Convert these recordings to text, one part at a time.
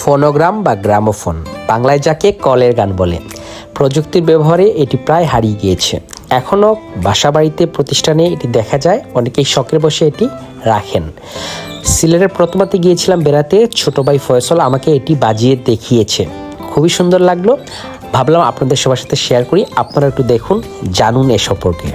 Phonogram বা gramophone. বাংলায় যাকে কলের গান বলে। প্রযুক্তির ব্যবহারে এটি প্রায় হারিয়ে গিয়েছে। এখনও বাসাবাড়িতে প্রতিষ্ঠানে এটি দেখা যায়, অনেকেই শখের বসে এটি রাখেন। সিলেটের প্রথমাতে গিয়েছিলাম বেড়াতে, ছোটো ভাই ফয়সল আমাকে এটি বাজিয়ে দেখিয়েছে। খুবই সুন্দর লাগল। ভাবলাম আপনাদের সবার সাথে শেয়ার করি, আপনারা একটু দেখুন, জানুন এ সম্পর্কে।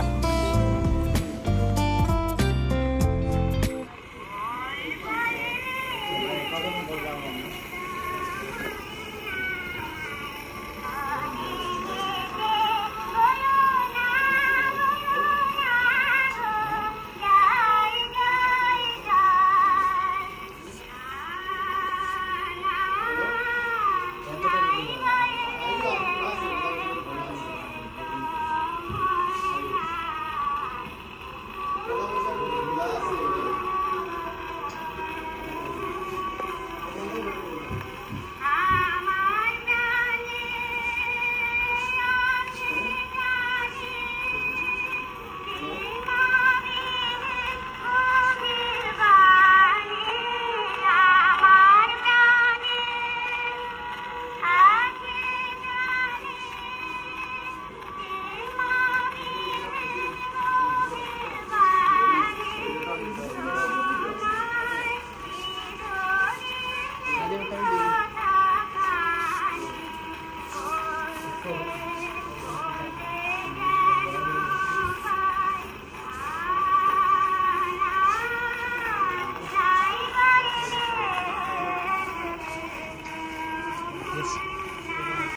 Yes.